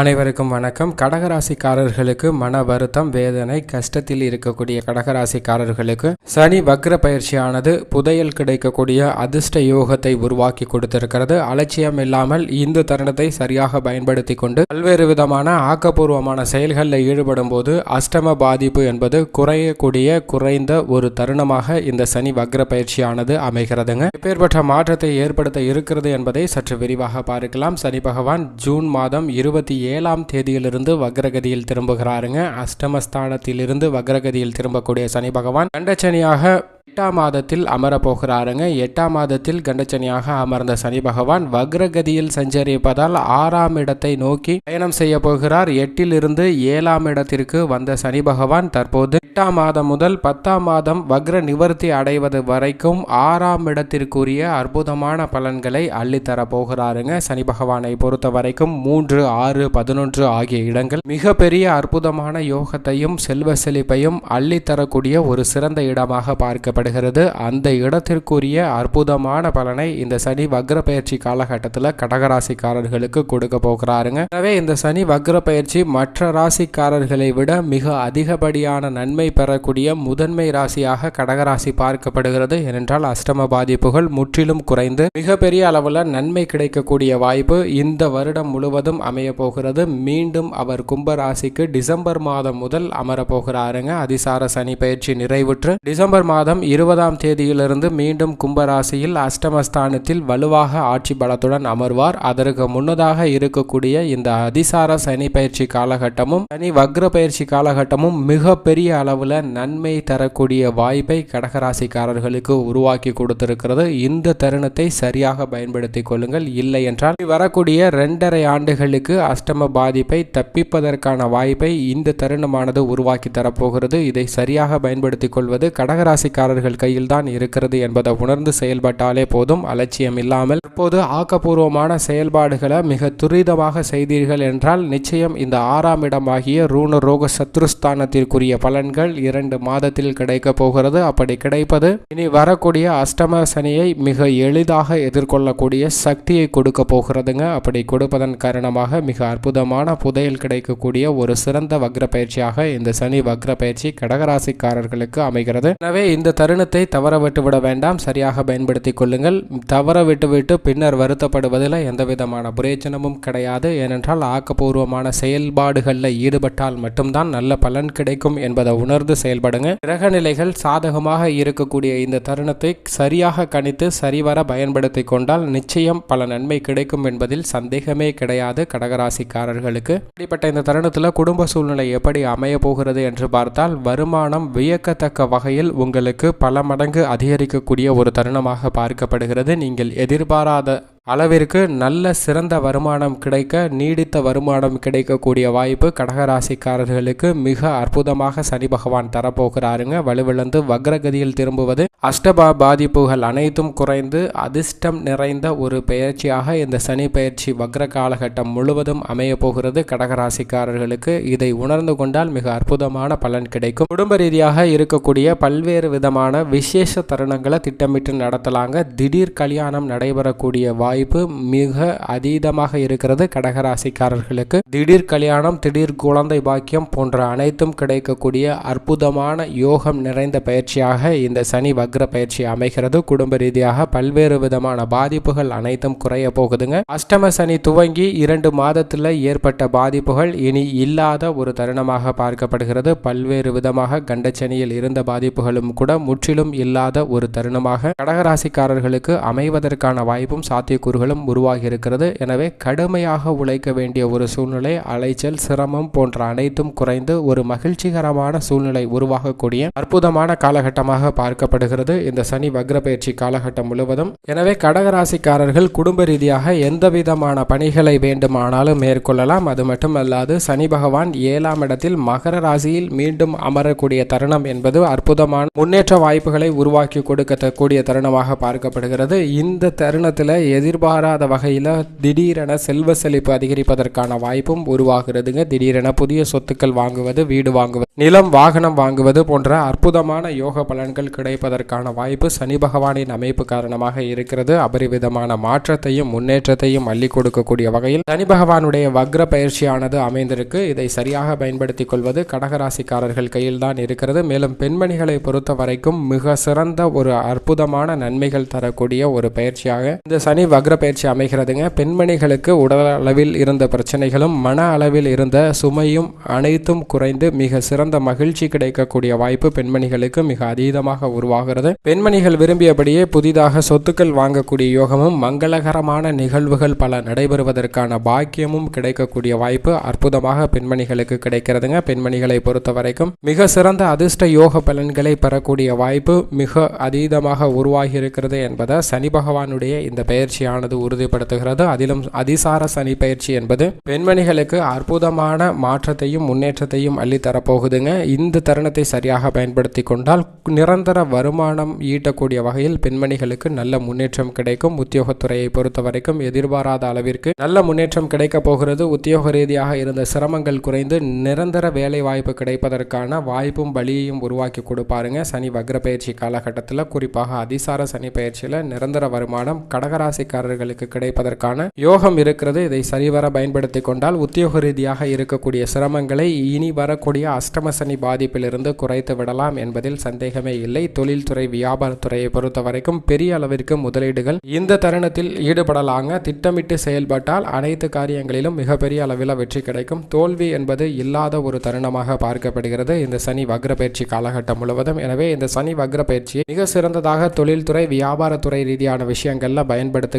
அனைவருக்கும் வணக்கம். கடகராசிக்காரர்களுக்கு மன வருத்தம் வேதனை கஷ்டத்தில் இருக்கக்கூடிய கடகராசிக்காரர்களுக்கு சனி வக்ர பயிற்சியானது புதையல் கிடைக்கக்கூடிய அதிர்ஷ்ட யோகத்தை உருவாக்கி கொடுத்திருக்கிறது. அலட்சியம் இல்லாமல் இந்த தருணத்தை சரியாக பயன்படுத்தி கொண்டு பல்வேறு விதமான ஆக்கப்பூர்வமான செயல்களில் ஈடுபடும் போது அஷ்டம பாதிப்பு என்பது குறையக்கூடிய குறைந்த ஒரு தருணமாக இந்த சனி வக்ர பயிற்சியானது அமைகிறதுங்க. இப்பேற்பட்ட மாற்றத்தை ஏற்படுத்த இருக்கிறது என்பதை சற்று விரிவாக பார்க்கலாம். சனி பகவான் ஜூன் மாதம் இருபத்தி ஏழாம் தேதியிலிருந்து வக்ரகதியில் திரும்புகிறாருங்க. அஷ்டமஸ்தானத்திலிருந்து வக்ரகதியில் திரும்பக்கூடிய சனி பகவான் கண்டச்சனியாக எட்டாம் மாதத்தில் அமரப்போகிறாருங்க. எட்டாம் மாதத்தில் கண்டச்சனியாக அமர்ந்த சனி பகவான் வக்ரகதியில் சஞ்சரிப்பதால் ஆறாம் இடத்தை நோக்கி பயணம் செய்ய போகிறார். எட்டிலிருந்து ஏழாம் இடத்திற்கு வந்த சனி பகவான் தற்போது எட்டாம் மாதம் முதல் பத்தாம் மாதம் வக்ர நிவர்த்தி அடைவது வரைக்கும் ஆறாம் இடத்திற்குரிய அற்புதமான பலன்களை அள்ளித்தர போகிறாருங்க. சனி பகவானை பொறுத்த வரைக்கும் மூன்று ஆறு பதினொன்று ஆகிய இடங்கள் மிகப்பெரிய அற்புதமான யோகத்தையும் செல்வ செழிப்பையும் அள்ளித்தரக்கூடிய ஒரு சிறந்த இடமாக பார்க்கப்படுகிறது. அந்த இடத்திற்குரிய அற்புதமான பலனை இந்த சனி வக்ர பயிற்சி காலகட்டத்தில் கடகராசிக்காரர்களுக்கு கொடுக்க போகிறாருங்க. எனவே இந்த சனி வக்ர பயிற்சி மற்ற ராசிக்காரர்களை விட மிக அதிகப்படியான நன்மை பெறக்கூடிய முதன்மை ராசியாக கடகராசி பார்க்கப்படுகிறது. ஏனென்றால் அஷ்டம பாதிப்புகள் முற்றிலும் குறைந்து மிகப்பெரிய அளவில் நன்மை கிடைக்கக்கூடிய வாய்ப்பு இந்த வருடம் முழுவதும் அமைய போகிறது. மீண்டும் அவர் கும்ப ராசிக்கு டிசம்பர் மாதம் முதல் அமரப்போகிறாருங்க அதிசார சனி பயிற்சி நிறைவுற்று டிசம்பர் மாதம் இருபதாம் தேதியிலிருந்து மீண்டும் கும்பராசியில் அஷ்டமஸ்தானத்தில் வலுவாக ஆட்சி பலத்துடன் அமர்வார். அதற்கு முன்னதாக இருக்கக்கூடிய இந்த அதிசார சனி பயிற்சி காலகட்டமும் சனி வக்ர பயிற்சி காலகட்டமும் மிகப்பெரிய அளவு அளவில் நன்மை தரக்கூடிய வாய்ப்பை கடகராசிக்காரர்களுக்கு உருவாக்கி கொடுத்திருக்கிறது. இந்த தருணத்தை சரியாக பயன்படுத்திக் கொள்ளுங்கள். இல்லை என்றால் வரக்கூடிய இரண்டரை ஆண்டுகளுக்கு அஷ்டம பாதிப்பை தப்பிப்பதற்கான வாய்ப்பை இந்த தருணமானது உருவாக்கி தரப்போகிறது. இதை சரியாக பயன்படுத்திக் கொள்வது கடகராசிக்காரர்கள் கையில் தான் இருக்கிறது என்பதை உணர்ந்து செயல்பட்டாலே போதும். அலட்சியம் இல்லாமல் இப்போது ஆக்கப்பூர்வமான செயல்பாடுகளை மிக துரிதமாக செய்தீர்கள் என்றால் நிச்சயம் இந்த ஆறாம் இடமாகிய ரூண ரோக சத்ருஸ்தானத்திற்குரிய பலன்கள் இரண்டு மாதத்தில் கிடைக்க போகிறது. அப்படி கிடைப்பது இனி வரக்கூடிய அஷ்டம சனியை மிக எளிதாக எதிர்கொள்ளக்கூடிய சக்தியை கொடுக்க போகிறதுங்க. அப்படி கொடுப்பதன் காரணமாக மிக அற்புதமான புதையல் கிடைக்கக்கூடிய ஒரு சிறந்த வக்ர பயிற்சியாக இந்த சனி வக்ர பயிற்சி கடகராசிக்காரர்களுக்கு அமைகிறது. எனவே இந்த தருணத்தை தவற விட்டுவிட வேண்டாம். சரியாக பயன்படுத்திக் கொள்ளுங்கள். தவற விட்டுவிட்டு பின்னர் வருத்தப்படுவதில் எந்த விதமான பிரயோஜனமும் கிடையாது. ஏனென்றால் ஆக்கப்பூர்வமான செயல்பாடுகளில் ஈடுபட்டால் மட்டும்தான் நல்ல பலன் கிடைக்கும் என்பதை உணர்ந்து செயல்படுங்க. கிரக நிலைகள் சாதகமாக இருக்கக்கூடிய இந்த தருணத்தை சரியாக கணித்து சரிவர பயன்படுத்தி கொண்டால் நிச்சயம் பல நன்மை கிடைக்கும் என்பதில் சந்தேகமே கிடையாது கடகராசிக்காரர்களுக்கு. இப்படிப்பட்ட இந்த தருணத்தில் குடும்ப சூழ்நிலை எப்படி அமைய போகிறது என்று பார்த்தால் வருமானம் வியக்கத்தக்க வகையில் உங்களுக்கு பல மடங்கு அதிகரிக்கக்கூடிய ஒரு தருணமாக பார்க்கப்படுகிறது. நீங்கள் எதிர்பாராத அளவிற்கு நல்ல சிறந்த வருமானம் கிடைக்க நீடித்த வருமானம் கிடைக்கக்கூடிய வாய்ப்பு கடகராசிக்காரர்களுக்கு மிக அற்புதமாக சனி பகவான் தரப்போகிறாருங்க. வலுவிழந்து வக்ரகதியில் திரும்புவது அஷ்டபா பாதிப்புகள் அனைத்தும் குறைந்து அதிர்ஷ்டம் நிறைந்த ஒரு பயிற்சியாக இந்த சனி பயிற்சி வக்ர காலகட்டம் முழுவதும் அமைய போகிறது. கடகராசிக்காரர்களுக்கு இதை உணர்ந்து கொண்டால் மிக அற்புதமான பலன் கிடைக்கும். குடும்ப ரீதியாக இருக்கக்கூடிய பல்வேறு விதமான விசேஷ தருணங்களை திட்டமிட்டு நடத்தலாங்க. திடீர் கல்யாணம் நடைபெறக்கூடிய வாய்ப்பு வாய்ப்பு மிக அதீதமாக இருக்கிறது. கடகராசிக்காரர்களுக்கு திடீர் கல்யாணம் திடீர் குழந்தை பாக்கியம் போன்ற அனைத்தும் கிடைக்கக்கூடிய அற்புதமான யோகம் நிறைந்த பயிற்சியாக இந்த சனி வக்ர பயிற்சி அமைகிறது. குடும்ப ரீதியாக பல்வேறு விதமான பாதிப்புகள் அனைத்தும் குறைய போகுதுங்க. அஷ்டம சனி துவங்கி இரண்டு மாதத்தில் ஏற்பட்ட பாதிப்புகள் இனி இல்லாத ஒரு தருணமாக பார்க்கப்படுகிறது. பல்வேறு விதமாக கண்டச்சனியில் இருந்த பாதிப்புகளும் கூட முற்றிலும் இல்லாத ஒரு தருணமாக கடகராசிக்காரர்களுக்கு அமைவதற்கான வாய்ப்பும் சாத்திய சாத்தியக்கூறுகளும் உருவாகியிருக்கிறது எனவே கடுமையாக உழைக்க வேண்டிய ஒரு சூழ்நிலை அலைச்சல் சிரமம் போன்ற அனைத்தும் குறைந்து ஒரு மகிழ்ச்சிகரமான சூழ்நிலை உருவாகக்கூடிய அற்புதமான காலகட்டமாக பார்க்கப்படுகிறது இந்த சனி வக்ர பயிற்சி காலகட்டம் முழுவதும் எனவே கடகராசிக்காரர்கள் குடும்ப ரீதியாக எந்த விதமான பணிகளை வேண்டுமானாலும் மேற்கொள்ளலாம் அது மட்டுமல்லாது சனி பகவான் ஏழாம் இடத்தில் மகர ராசியில் மீண்டும் அமரக்கூடிய தருணம் என்பது அற்புதமான முன்னேற்ற வாய்ப்புகளை உருவாக்கி கொடுக்கக்கூடிய தருணமாக பார்க்கப்படுகிறது இந்த தருணத்தில் எதிர் எதிர்பாராத வகையில் திடீரென செல்வ செழிப்பு அதிகரிப்பதற்கான வாய்ப்பும் உருவாகிறதுங்க. திடீரென புதிய சொத்துக்கள் வாங்குவது வீடு வாங்குவது நிலம் வாகனம் வாங்குவது போன்ற அற்புதமான யோக பலன்கள் கிடைப்பதற்கான வாய்ப்பு சனி பகவானின் அமைப்பு காரணமாக இருக்கிறது. அபரிவிதமான மாற்றத்தையும் முன்னேற்றத்தையும் அள்ளி கொடுக்கக்கூடிய வகையில் சனி பகவானுடைய வக்ர பயிற்சியானது அமைந்திருக்கு. இதை சரியாக பயன்படுத்திக் கொள்வது கடகராசிக்காரர்கள் கையில் தான் இருக்கிறது. மேலும் பெண்மணிகளை பொறுத்த வரைக்கும் மிக சிறந்த ஒரு அற்புதமான நன்மைகள் தரக்கூடிய ஒரு பயிற்சியாக இந்த சனி வக்ர பயிற்சி அமைகிறதுங்க. பெண்மணிகளுக்கு உடல் அளவில் இருந்த பிரச்சனைகளும் மன அளவில் இருந்த சுமையும் அனைத்தும் குறைந்து மிக சிறந்த மகிழ்ச்சி கிடைக்கக்கூடிய வாய்ப்பு பெண்மணிகளுக்கு மிக அதீதமாக உருவாகிறது. பெண்மணிகள் விரும்பியபடியே புதிதாக சொத்துக்கள் வாங்கக்கூடிய யோகமும் மங்களகரமான நிகழ்வுகள் பல நடைபெறுவதற்கான பாக்கியமும் கிடைக்கக்கூடிய வாய்ப்பு அற்புதமாக பெண்மணிகளுக்கு கிடைக்கிறதுங்க. பெண்மணிகளை பொறுத்த வரைக்கும் மிக சிறந்த அதிர்ஷ்ட யோக பலன்களை பெறக்கூடிய வாய்ப்பு மிக அதீதமாக உருவாகி இருக்கிறது என்பதை சனி பகவானுடைய இந்த பயிற்சியானது உறுதிப்படுத்துகிறது. அதிலும் அதிசார சனி பயிற்சி என்பது பெண்மணிகளுக்கு அற்புதமான மாற்றத்தையும் முன்னேற்றத்தையும் அள்ளித்தரப்போகுதுங்க. இந்த தருணத்தை சரியாக பயன்படுத்தி கொண்டால் நிரந்தர வருமானம் ஈட்டக்கூடிய வகையில் பெண்மணிகளுக்கு நல்ல முன்னேற்றம் கிடைக்கும். உத்தியோகத்துறையை பொறுத்த வரைக்கும் எதிர்பாராத அளவிற்கு நல்ல முன்னேற்றம் கிடைக்கப் போகிறது. உத்தியோக ரீதியாக இருந்த சிரமங்கள் குறைந்து நிரந்தர வேலை வாய்ப்பு கிடைப்பதற்கான வாய்ப்பும் வழியையும் உருவாக்கி கொடுப்பாருங்க. சனி வக்ர பயிற்சி காலகட்டத்தில் குறிப்பாக அதிசார சனி பயிற்சியில் நிரந்தர வருமானம் கடகராசிக்கு கடகராசிக்காரர்களுக்கு கிடைப்பதற்கான யோகம் இருக்கிறது. இதை சரிவர பயன்படுத்தி கொண்டால் உத்தியோக ரீதியாக இருக்கக்கூடிய சிரமங்களை இனி வரக்கூடிய அஷ்டம சனி பாதிப்பிலிருந்து குறைத்து விடலாம் என்பதில் சந்தேகமே இல்லை. தொழில்துறை வியாபாரத்துறையை பொறுத்த வரைக்கும் பெரிய அளவிற்கு முதலீடுகள் இந்த தருணத்தில் ஈடுபடலாங்க. திட்டமிட்டு செயல்பட்டால் அனைத்து காரியங்களிலும் மிகப்பெரிய அளவில் வெற்றி கிடைக்கும். தோல்வி என்பது இல்லாத ஒரு தருணமாக பார்க்கப்படுகிறது. இந்த சனி வக்ர பயிற்சி காலகட்டம் முழுவதும். எனவே இந்த சனி வக்ர பயிற்சியை மிக சிறந்ததாக தொழில்துறை வியாபாரத்துறை ரீதியான விஷயங்கள்ல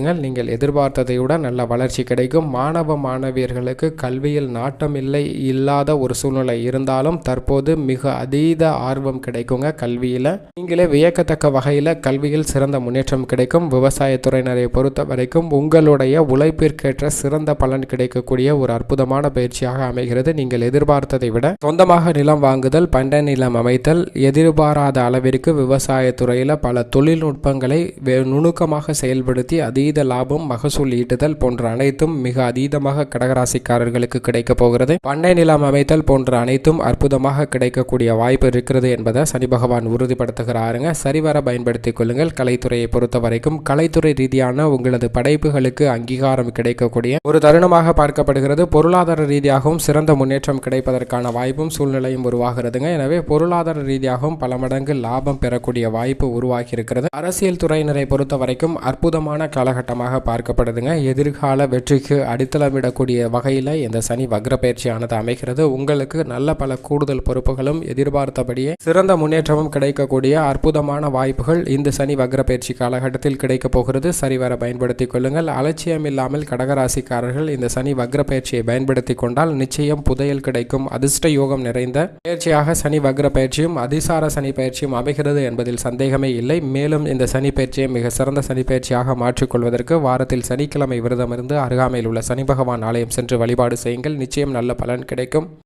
பயன்படுத்துங்கள் நீங்கள் எதிர்பார்த்ததை விட நல்ல வளர்ச்சி கிடைக்கும். மாணவ மாணவியர்களுக்கு கல்வியில் நாட்டம் இல்லை இல்லாத ஒரு சூழ்நிலை இருந்தாலும் தற்போது மிக அதீத ஆர்வம் கிடைக்குங்க கல்வியில். நீங்களே வியக்கத்தக்க வகையில் கல்வியில் சிறந்த முன்னேற்றம் கிடைக்கும். விவசாயத்துறையினரை பொறுத்த வரைக்கும் உங்களுடைய உழைப்பிற்கேற்ற சிறந்த பலன் கிடைக்கக்கூடிய ஒரு அற்புதமான பயிற்சியாக அமைகிறது. நீங்கள் எதிர்பார்த்ததை விட சொந்தமாக நிலம் வாங்குதல் பண்டை நிலம் அமைத்தல் எதிர்பாராத அளவிற்கு விவசாயத்துறையில் பல தொழில்நுட்பங்களை நுணுக்கமாக செயல்படுத்தி அதீத லாபம் மகசூல் ஈட்டுதல் போன்ற அனைத்தும் மிக அதீதமாக கடகராசிக்காரர்களுக்கு கிடைக்க போகிறது. பண்ணை நிலம் அமைத்தல் போன்ற அனைத்தும் அற்புதமாக கிடைக்கக்கூடிய வாய்ப்பு இருக்கிறது என்பதை சனி பகவான் உறுதிப்படுத்துகிறாருங்க. சரிவர பயன்படுத்திக் கொள்ளுங்கள். கலைத்துறையை பொறுத்த வரைக்கும் கலைத்துறை ரீதியான உங்களது படைப்புகளுக்கு அங்கீகாரம் கிடைக்கக்கூடிய ஒரு தருணமாக பார்க்கப்படுகிறது. பொருளாதார ரீதியாகவும் சிறந்த முன்னேற்றம் கிடைப்பதற்கான வாய்ப்பும் சூழ்நிலையும் உருவாகிறதுங்க. எனவே பொருளாதார ரீதியாகவும் பல மடங்கு லாபம் பெறக்கூடிய வாய்ப்பு உருவாகி இருக்கிறது அரசியல் துறையினரை பொறுத்த வரைக்கும் அற்புதமான காலகட்டமாக பார்க்கப்படுதுங்க. எதிர்கால வெற்றிக்கு அடித்தளமிடக்கூடிய வகையில் இந்த சனி வக்ர பயிற்சியானது அமைகிறது. உங்களுக்கு நல்ல பல கூடுதல் பொறுப்புகளும் எதிர்பார்த்தபடியே சிறந்த முன்னேற்றமும் கிடைக்கக்கூடிய அற்புதமான வாய்ப்புகள் இந்த சனி வக்ர பயிற்சி காலகட்டத்தில் கிடைக்கப் போகிறது. சரிவர பயன்படுத்திக் கொள்ளுங்கள். அலட்சியம் இல்லாமல் கடகராசிக்காரர்கள் இந்த சனி வக்ர பயிற்சியை பயன்படுத்தி கொண்டால் நிச்சயம் புதையல் கிடைக்கும். அதிர்ஷ்ட யோகம் நிறைந்த பயிற்சியாக சனி வக்ர பயிற்சியும் அதிசார சனி பயிற்சியும் அமைகிறது என்பதில் சந்தேகமே இல்லை. மேலும் இந்த சனி பயிற்சியை மிக சிறந்த சனி பயிற்சியாக மாற்றிக்கொள்வதற்கு வாரத்தில் சனிக்கிழமை விரதமிருந்து அருகாமையில் உள்ள சனி பகவான் ஆலயம் சென்று வழிபாடு செய்யுங்கள். நிச்சயம் நல்ல பலன் கிடைக்கும்.